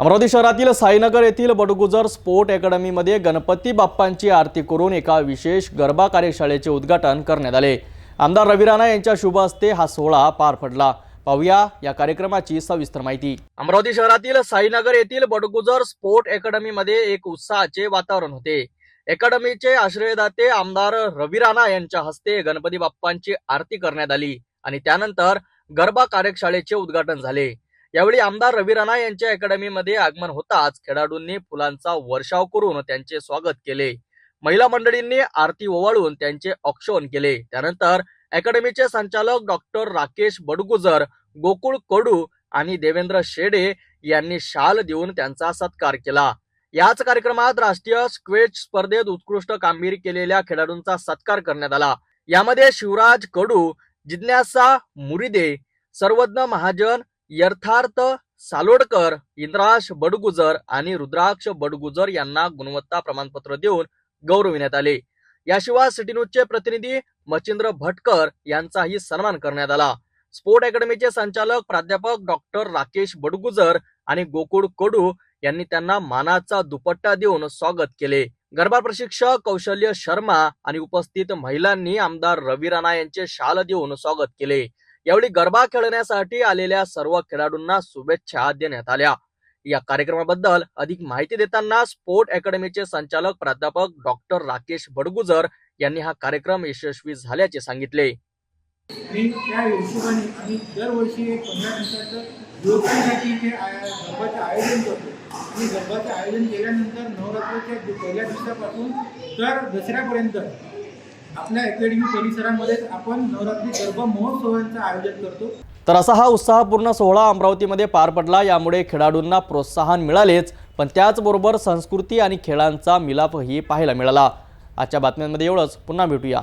अमरावती शहरातील साईनगर येथील बडगुजर स्पोर्ट अकॅडमीमध्ये गणपती बाप्पांची आरती करून एका विशेष गरबा कार्यशाळेचे उद्घाटन करण्यात आले. आमदार रवी राणा यांच्या शुभ हस्ते हा सोहळा पार पडला. पाहूया या कार्यक्रमाची सविस्तर माहिती. अमरावती शहरातील साईनगर येथील बडगुजर स्पोर्ट अकॅडमीमध्ये एक उत्साहाचे वातावरण होते. अकॅडमीचे आश्रयदाते आमदार रवी राणा यांच्या हस्ते गणपती बाप्पांची आरती करण्यात आली आणि त्यानंतर गरबा कार्यशाळेचे उद्घाटन झाले. यावेळी आमदार रवी राणा यांच्या अकॅडमीमध्ये आगमन होताच खेळाडूंनी फुलांचा वर्षाव करून त्यांचे स्वागत केले. महिला मंडळींनी आरती ओवाळून त्यांचे औक्षण केले. त्यानंतर अकॅडमीचे संचालक डॉक्टर राकेश बडगुजर गोकुळ कडू आणि देवेंद्र शेडे यांनी शाल देऊन त्यांचा सत्कार केला. याच कार्यक्रमात राष्ट्रीय स्क्वेच स्पर्धेत उत्कृष्ट कामगिरी केलेल्या खेळाडूंचा सत्कार करण्यात आला. यामध्ये शिवराज कडू जिज्ञासा मुरिदे सर्वज्ञ महाजन यर्थार्थ सालोडकर इंद्राश बडगुजर आणि रुद्राक्ष बडगुजर यांना गुणवत्ता प्रमाणपत्र देऊन गौरविण्यात आले. याशिवाय सिटी न्यूजचे प्रतिनिधी मचिंद्र भटकर यांचाही सन्मान करण्यात आला. स्पोर्ट अकॅडमीचे संचालक प्राध्यापक डॉक्टर राकेश बडगुजर आणि गोकुळ कडू यांनी त्यांना मानाचा दुपट्टा देऊन स्वागत केले. गरबा प्रशिक्षक कौशल्य शर्मा आणि उपस्थित महिलांनी आमदार रवी राणा यांचे शाल देऊन स्वागत केले. यावेळी गरबा खेळण्यासाठी आलेल्या सर्व खेळाडूंना शुभेच्छा देण्यात आल्या. या कार्यक्रमाबद्दल अधिक माहिती देताना स्पोर्ट अकॅडमीचे संचालक प्राध्यापक डॉक्टर राकेश बडगुजर यांनी हा कार्यक्रम यशस्वी झाल्याचे सांगितले. आणि त्या हिशोबाने आम्ही दरवर्षी एक पंधरा दिवसाचं युवकांसाठी इथे गरबाचं आयोजन करतो. आणि गरबाचं आयोजन केल्यानंतर नवरात्राच्या पहिल्या दिवसापासून तर दसऱ्यापर्यंत आपल्या अकॅडमी परिसरामध्ये आपण नवरात्री गरबा महोत्सवांचं आयोजन करतो. तर असा हा उत्साहपूर्ण सोहळा अमरावतीमध्ये पार पडला. यामुळे खेळाडूंना प्रोत्साहन मिळालेच पण त्याचबरोबर संस्कृती आणि खेळांचा मिलापही पाहायला मिळाला. आजच्या बातम्यांमध्ये एवढंच. पुन्हा भेटूया.